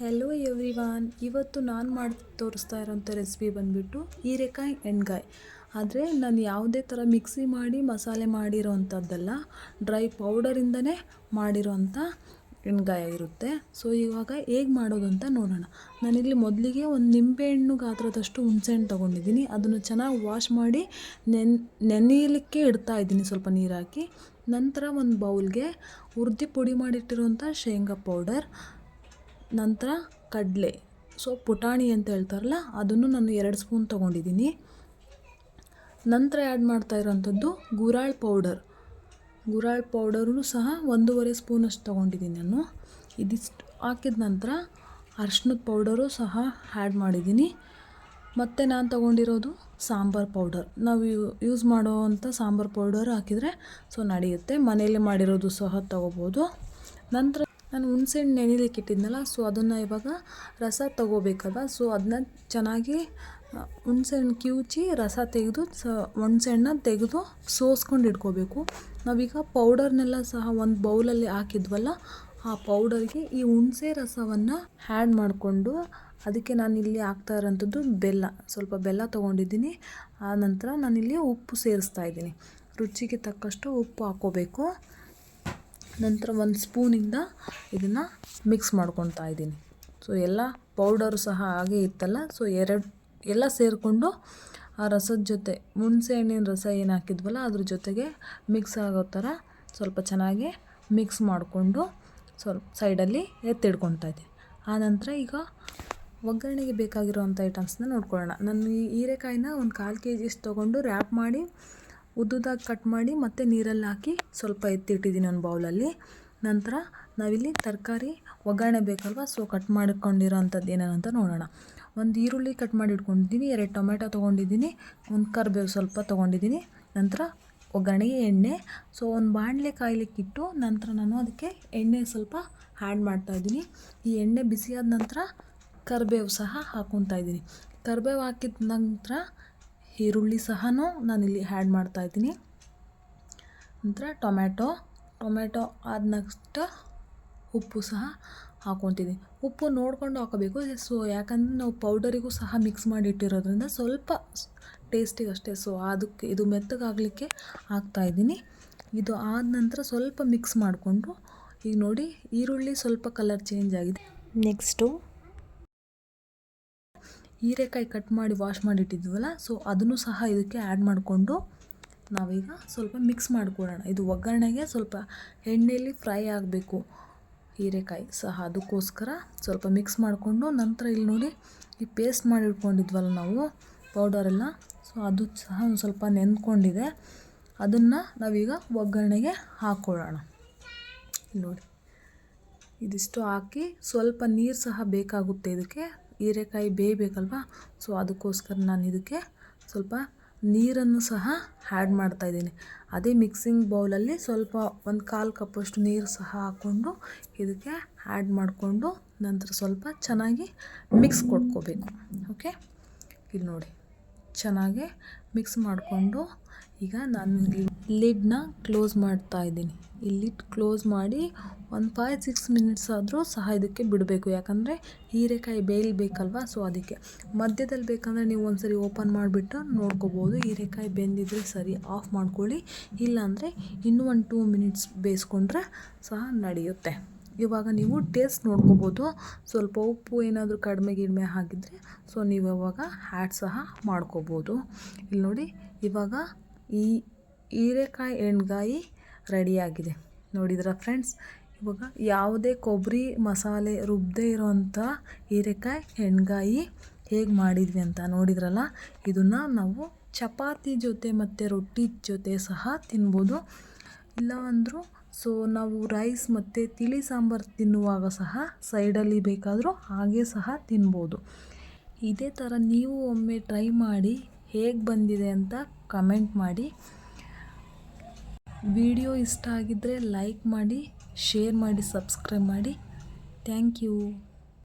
Hello everyone ಇವತ್ತು ನಾನು ಮಾಡಿ ತೋರಿಸ್ತಾ ಇರೋಂಥ ರೆಸಿಪಿ ಬಂದುಬಿಟ್ಟು ಹೀರೆಕಾಯಿ ಎಣ್ಗಾಯಿ ಆದರೆ ನಾನು ಯಾವುದೇ ಥರ ಮಿಕ್ಸಿ ಮಾಡಿ, ಮಸಾಲೆ ಮಾಡಿರೋ ಅಂಥದ್ದಲ್ಲ ಡ್ರೈ ಪೌಡರಿಂದನೇ ಮಾಡಿರೋಂಥ ಎಣ್ಗಾಯಿ ಇರುತ್ತೆ ಸೊ ಇವಾಗ ಹೇಗೆ ಮಾಡೋದು ಅಂತ ನೋಡೋಣ ನಾನಿಲ್ಲಿ ಮೊದಲಿಗೆ ಒಂದು ನಿಂಬೆಹಣ್ಣು ಗಾತ್ರದಷ್ಟು ಹುಣಸೆಹಣ್ಣು ತೊಗೊಂಡಿದ್ದೀನಿ. ಅದನ್ನು ಚೆನ್ನಾಗಿ ವಾಶ್ ಮಾಡಿ ನೆನ್, ನೆನೆಯಲಿಕ್ಕೆ ಇಡ್ತಾ ಇದ್ದೀನಿ ಸ್ವಲ್ಪ ನೀರಾಕಿ ನಂತರ ಒಂದು ಬೌಲ್ಗೆ ಉರ್ದಿ ಪುಡಿ ಮಾಡಿಟ್ಟಿರುವಂಥ ಶೇಂಗಾ ಪೌಡರ್ ನಂತರ ಕಡಲೆ. ಸೊ ಪುಟಾಣಿ ಅಂತ ಹೇಳ್ತಾರಲ್ಲ, ಅದನ್ನು ನಾನು ಎರಡು ಸ್ಪೂನ್ ತೊಗೊಂಡಿದ್ದೀನಿ. ನಂತರ ಆ್ಯಡ್ ಮಾಡ್ತಾ ಇರೋವಂಥದ್ದು ಗುರಾಳ್ ಪೌಡರ್ ಗುರಾಳ್ ಪೌಡರ್ನು ಸಹ ಒಂದೂವರೆ ಸ್ಪೂನಷ್ಟು ತೊಗೊಂಡಿದ್ದೀನಿ ನಾನು. ಇದಿಷ್ಟು ಹಾಕಿದ ನಂತರ ಅರ್ಶಿನದ ಪೌಡರು ಸಹ ಆ್ಯಡ್ ಮಾಡಿದ್ದೀನಿ. ಮತ್ತು ನಾನು ತೊಗೊಂಡಿರೋದು ಸಾಂಬಾರು ಪೌಡರ್ ನಾವು ಯೂಸ್ ಮಾಡೋವಂಥ ಸಾಂಬಾರು ಪೌಡರ್ ಹಾಕಿದರೆ ಸೊ ನಡೆಯುತ್ತೆ. ಮನೆಯಲ್ಲೇ ಮಾಡಿರೋದು ಸಹ ತೊಗೋಬೋದು. ನಂತರ ನಾನು ಹುಣ್ಸೆಹಣ್ಣು ನೆನೆಲಿಕ್ಕೆ ಇಟ್ಟಿದ್ನಲ್ಲ ಸೊ ಅದನ್ನು ಇವಾಗ ರಸ ತೊಗೋಬೇಕಲ್ವ ಸೊ ಅದನ್ನ ಚೆನ್ನಾಗಿ ಹುಣ್ಸೆಹಣ್ಣು ಕಿವುಚಿ ರಸ ತೆಗೆದು, ಸ ಹುಣ್ಸೆಹಣ್ಣ ತೆಗೆದು ಸೋಸ್ಕೊಂಡು ಇಟ್ಕೋಬೇಕು. ನಾವೀಗ ಪೌಡರ್ನೆಲ್ಲ ಸಹ ಒಂದು ಬೌಲಲ್ಲಿ ಹಾಕಿದ್ವಲ್ಲ, ಆ ಪೌಡರ್ಗೆ ಈ ಹುಣಸೆ ರಸವನ್ನು ಹ್ಯಾಡ್ ಮಾಡಿಕೊಂಡು ಅದಕ್ಕೆ ನಾನು ಇಲ್ಲಿ ಹಾಕ್ತಾ ಇರೋಂಥದ್ದು ಬೆಲ್ಲ. ಸ್ವಲ್ಪ ಬೆಲ್ಲ ತೊಗೊಂಡಿದ್ದೀನಿ. ಆ ನಂತರ ನಾನಿಲ್ಲಿ ಉಪ್ಪು ಸೇರಿಸ್ತಾ ಇದ್ದೀನಿ. ರುಚಿಗೆ ತಕ್ಕಷ್ಟು ಉಪ್ಪು ಹಾಕ್ಕೋಬೇಕು ನಂತರ ಒಂದು ಸ್ಪೂನಿಂದ ಇದನ್ನು ಮಿಕ್ಸ್ ಮಾಡ್ಕೊತಾ ಇದ್ದೀನಿ. ಸೊ ಎಲ್ಲ ಪೌಡರು ಸಹ ಹಾಗೆ ಇತ್ತಲ್ಲ ಸೊ ಎರಡು, ಎಲ್ಲ ಸೇರಿಕೊಂಡು ಆ ರಸದ ಜೊತೆ, ಹುಣಸೆ ಹಣ್ಣಿನ ರಸ ಏನು ಹಾಕಿದ್ವಲ್ಲ, ಅದ್ರ ಜೊತೆಗೆ ಮಿಕ್ಸ್ ಆಗೋ ಥರ ಸ್ವಲ್ಪ ಚೆನ್ನಾಗಿ ಮಿಕ್ಸ್ ಮಾಡಿಕೊಂಡು ಸ್ವಲ್ಪ ಸೈಡಲ್ಲಿ ಎತ್ತಿಡ್ಕೊತಾ ಇದ್ದೀನಿ. ಆನಂತರ ಈಗ ಒಗ್ಗರಣೆಗೆ ಬೇಕಾಗಿರುವಂಥ ಐಟಮ್ಸ್ನ ನೋಡ್ಕೊಳ್ಳೋಣ. ನಾನು ಈ ಹೀರೆಕಾಯಿನ ಒಂದು ಕಾಲು ಕೆ ಜಿಷ್ಟು ತೊಗೊಂಡು ರ್ಯಾಪ್ ಮಾಡಿ ಉದ್ದುದಾಗಿ ಕಟ್ ಮಾಡಿ ಮತ್ತು ನೀರಲ್ಲಿ ಹಾಕಿ ಸ್ವಲ್ಪ ಎತ್ತಿಟ್ಟಿದ್ದೀನಿ ಒಂದು ಬೌಲಲ್ಲಿ ನಂತರ ನಾವಿಲ್ಲಿ ತರಕಾರಿ ಒಗ್ಗರಣೆ ಬೇಕಲ್ವ ಸೊ ಕಟ್ ಮಾಡಿಕೊಂಡಿರೋ ಅಂಥದ್ದು ನೋಡೋಣ. ಒಂದು ಈರುಳ್ಳಿ ಕಟ್ ಮಾಡಿ ಇಟ್ಕೊಂಡಿದ್ದೀನಿ ಎರಡು ಟೊಮೆಟೊ ತೊಗೊಂಡಿದ್ದೀನಿ ಒಂದು ಕರಿಬೇವು ಸ್ವಲ್ಪ ತೊಗೊಂಡಿದ್ದೀನಿ ನಂತರ ಒಗ್ಗರಣೆಗೆ ಎಣ್ಣೆ. ಸೊ ಒಂದು ಬಾಣಲೆ ಕಾಯ್ಲಿಕ್ಕಿಟ್ಟು ನಂತರ ನಾನು ಅದಕ್ಕೆ ಎಣ್ಣೆ ಸ್ವಲ್ಪ ಆ್ಯಡ್ ಮಾಡ್ತಾಯಿದ್ದೀನಿ ಈ ಎಣ್ಣೆ ಬಿಸಿಯಾದ ನಂತರ ಕರಿಬೇವು ಸಹ ಹಾಕ್ಕೊತಾ ಇದ್ದೀನಿ. ಕರಿಬೇವು ಹಾಕಿದ ನಂತರ ಈರುಳ್ಳಿ ಸಹ ನಾನಿಲ್ಲಿ ಆ್ಯಡ್ ಮಾಡ್ತಾಯಿದ್ದೀನಿ ನಂತರ ಟೊಮ್ಯಾಟೊ ಟೊಮ್ಯಾಟೊ ಆದ ನೆಕ್ಸ್ಟ್ ಉಪ್ಪು ಸಹ ಹಾಕ್ಕೊತೀನಿ ಉಪ್ಪು ನೋಡಿಕೊಂಡು ಹಾಕಬೇಕು, ಸೊ ಯಾಕಂದರೆ ನಾವು ಪೌಡರಿಗೂ ಸಹ ಮಿಕ್ಸ್ ಮಾಡಿ ಇಟ್ಟಿರೋದ್ರಿಂದ ಸ್ವಲ್ಪ ಟೇಸ್ಟಿಗೆ ಅಷ್ಟೇ, ಸೊ ಅದಕ್ಕೆ ಇದು ಮೆತ್ತಗಾಗಲಿಕ್ಕೆ ಹಾಕ್ತಾಯಿದ್ದೀನಿ ಇದು ಆದ ನಂತರ ಸ್ವಲ್ಪ ಮಿಕ್ಸ್ ಮಾಡಿಕೊಂಡು, ಈಗ ನೋಡಿ ಈರುಳ್ಳಿ ಸ್ವಲ್ಪ ಕಲರ್ ಚೇಂಜ್ ಆಗಿದೆ. ನೆಕ್ಸ್ಟು ಹೀರೆಕಾಯಿ ಕಟ್ ಮಾಡಿ ವಾಶ್ ಮಾಡಿಟ್ಟಿದ್ವಲ್ಲ ಸೊ ಅದನ್ನು ಸಹ ಇದಕ್ಕೆ ಆ್ಯಡ್ ಮಾಡಿಕೊಂಡು ನಾವೀಗ ಸ್ವಲ್ಪ ಮಿಕ್ಸ್ ಮಾಡಿಕೊಡೋಣ ಇದು ಒಗ್ಗರಣೆಗೆ ಸ್ವಲ್ಪ ಎಣ್ಣೆಯಲ್ಲಿ ಫ್ರೈ ಆಗಬೇಕು ಹೀರೆಕಾಯಿ. ಸಹ ಅದಕ್ಕೋಸ್ಕರ ಸ್ವಲ್ಪ ಮಿಕ್ಸ್ ಮಾಡಿಕೊಂಡು ನಂತರ ಇಲ್ಲಿ ನೋಡಿ ಈ ಪೇಸ್ಟ್ ಮಾಡಿ ಇಟ್ಕೊಂಡಿದ್ವಲ್ಲ ನಾವು ಪೌಡರೆಲ್ಲ ಸೊ ಅದು ಸಹ ಒಂದು ಸ್ವಲ್ಪ ನೆಂದ್ಕೊಂಡಿದೆ ಅದನ್ನು ನಾವೀಗ ಒಗ್ಗರಣೆಗೆ ಹಾಕ್ಕೊಳ್ಳೋಣ ನೋಡಿ, ಇದಿಷ್ಟು ಹಾಕಿ ಸ್ವಲ್ಪ ನೀರು ಸಹ ಬೇಕಾಗುತ್ತೆ ಇದಕ್ಕೆ. ಹೀರೆಕಾಯಿ ಬೇಯಬೇಕಲ್ವ? ಸೊ ಅದಕ್ಕೋಸ್ಕರ ನಾನು ಇದಕ್ಕೆ ಸ್ವಲ್ಪ ನೀರನ್ನು ಸಹ ಆ್ಯಡ್ ಮಾಡ್ತಾಯಿದ್ದೀನಿ ಅದೇ ಮಿಕ್ಸಿಂಗ್ ಬೌಲಲ್ಲಿ ಸ್ವಲ್ಪ ಒಂದು ಕಾಲು ಕಪ್ಪಷ್ಟು ನೀರು ಸಹ ಹಾಕ್ಕೊಂಡು ಇದಕ್ಕೆ ಆ್ಯಡ್ ಮಾಡಿಕೊಂಡು ನಂತರ ಸ್ವಲ್ಪ ಚೆನ್ನಾಗಿ ಮಿಕ್ಸ್ ಕೊಟ್ಕೋಬೇಕು. ಓಕೆ ಇಲ್ಲಿ ನೋಡಿ. ಚೆನ್ನಾಗಿ ಮಿಕ್ಸ್ ಮಾಡಿಕೊಂಡು ಈಗ ನಾನು ಲಿಡ್ನ ಕ್ಲೋಸ್ ಮಾಡ್ತಾ ಇದ್ದೀನಿ. ಈ ಲಿಡ್ ಕ್ಲೋಸ್ ಮಾಡಿ ಒಂದು ಫೈವ್ ಸಿಕ್ಸ್ ಮಿನಿಟ್ಸ್ ಆದರೂ ಸಹ ಇದಕ್ಕೆ ಬಿಡಬೇಕು. ಯಾಕಂದರೆ ಹೀರೆಕಾಯಿ ಬೇಯಲ್ಬೇಕಲ್ವ? ಸೊ, ಅದಕ್ಕೆ. ಮಧ್ಯದಲ್ಲಿ ಬೇಕಂದರೆ ನೀವು ಒಂದ್ಸರಿ ಓಪನ್ ಮಾಡಿಬಿಟ್ಟು ನೋಡ್ಕೋಬೋದು. ಹೀರೆಕಾಯಿ ಬೆಂದಿದ್ರೆ ಸರಿ, ಆಫ್ ಮಾಡ್ಕೊಳ್ಳಿ. ಇಲ್ಲಾಂದರೆ ಇನ್ನೂ ಒಂದು ಟೂ ಮಿನಿಟ್ಸ್ ಬೇಯಿಸ್ಕೊಂಡ್ರೆ ಸಹ ನಡೆಯುತ್ತೆ. ಇವಾಗ ನೀವು ಟೇಸ್ಟ್ ನೋಡ್ಕೋಬೋದು. ಸ್ವಲ್ಪ ಉಪ್ಪು ಏನಾದರೂ ಕಡಿಮೆ ಗಿಡಿಮೆ ಹಾಕಿದರೆ ಸೊ ನೀವು ಇವಾಗ ಹ್ಯಾಡ್ ಸಹ ಮಾಡ್ಕೋಬೋದು. ಇಲ್ಲಿ ನೋಡಿ, ಇವಾಗ ಈ ಹೀರೆಕಾಯಿ ಎಣ್ಗಾಯಿ ರೆಡಿಯಾಗಿದೆ ನೋಡಿದ್ರ ಫ್ರೆಂಡ್ಸ್ ಇವಾಗ ಯಾವುದೇ ಕೊಬ್ಬರಿ ಮಸಾಲೆ ರುಬ್ಬದೇ ಇರೋವಂಥ ಹೀರೆಕಾಯಿ ಎಣ್ಗಾಯಿ ಹೇಗೆ ಮಾಡಿದ್ವಿ ಅಂತ ನೋಡಿದ್ರಲ್ಲ, ಇದನ್ನು ನಾವು ಚಪಾತಿ ಜೊತೆ ಮತ್ತು ರೊಟ್ಟಿ ಜೊತೆ ಸಹ ತಿನ್ಬೋದು. ಇಲ್ಲ ಅಂದರೂ ಸೊ ನಾವು ರೈಸ್ ಮತ್ತು ತಿಳಿ ಸಾಂಬಾರು ತಿನ್ನುವಾಗ ಸಹ ಸೈಡಲ್ಲಿ ಬೇಕಾದರೂ ಹಾಗೆ ಸಹ ತಿನ್ಬೋದು. ಇದೇ ಥರ ನೀವು ಒಮ್ಮೆ ಟ್ರೈ ಮಾಡಿ ಹೇಗೆ ಬಂದಿದೆ ಅಂತ ಕಮೆಂಟ್ ಮಾಡಿ. ವಿಡಿಯೋ ಇಷ್ಟ ಆಗಿದ್ದರೆ ಲೈಕ್ ಮಾಡಿ ಶೇರ್ ಮಾಡಿ ಸಬ್ಸ್ಕ್ರೈಬ್ ಮಾಡಿ. Thank you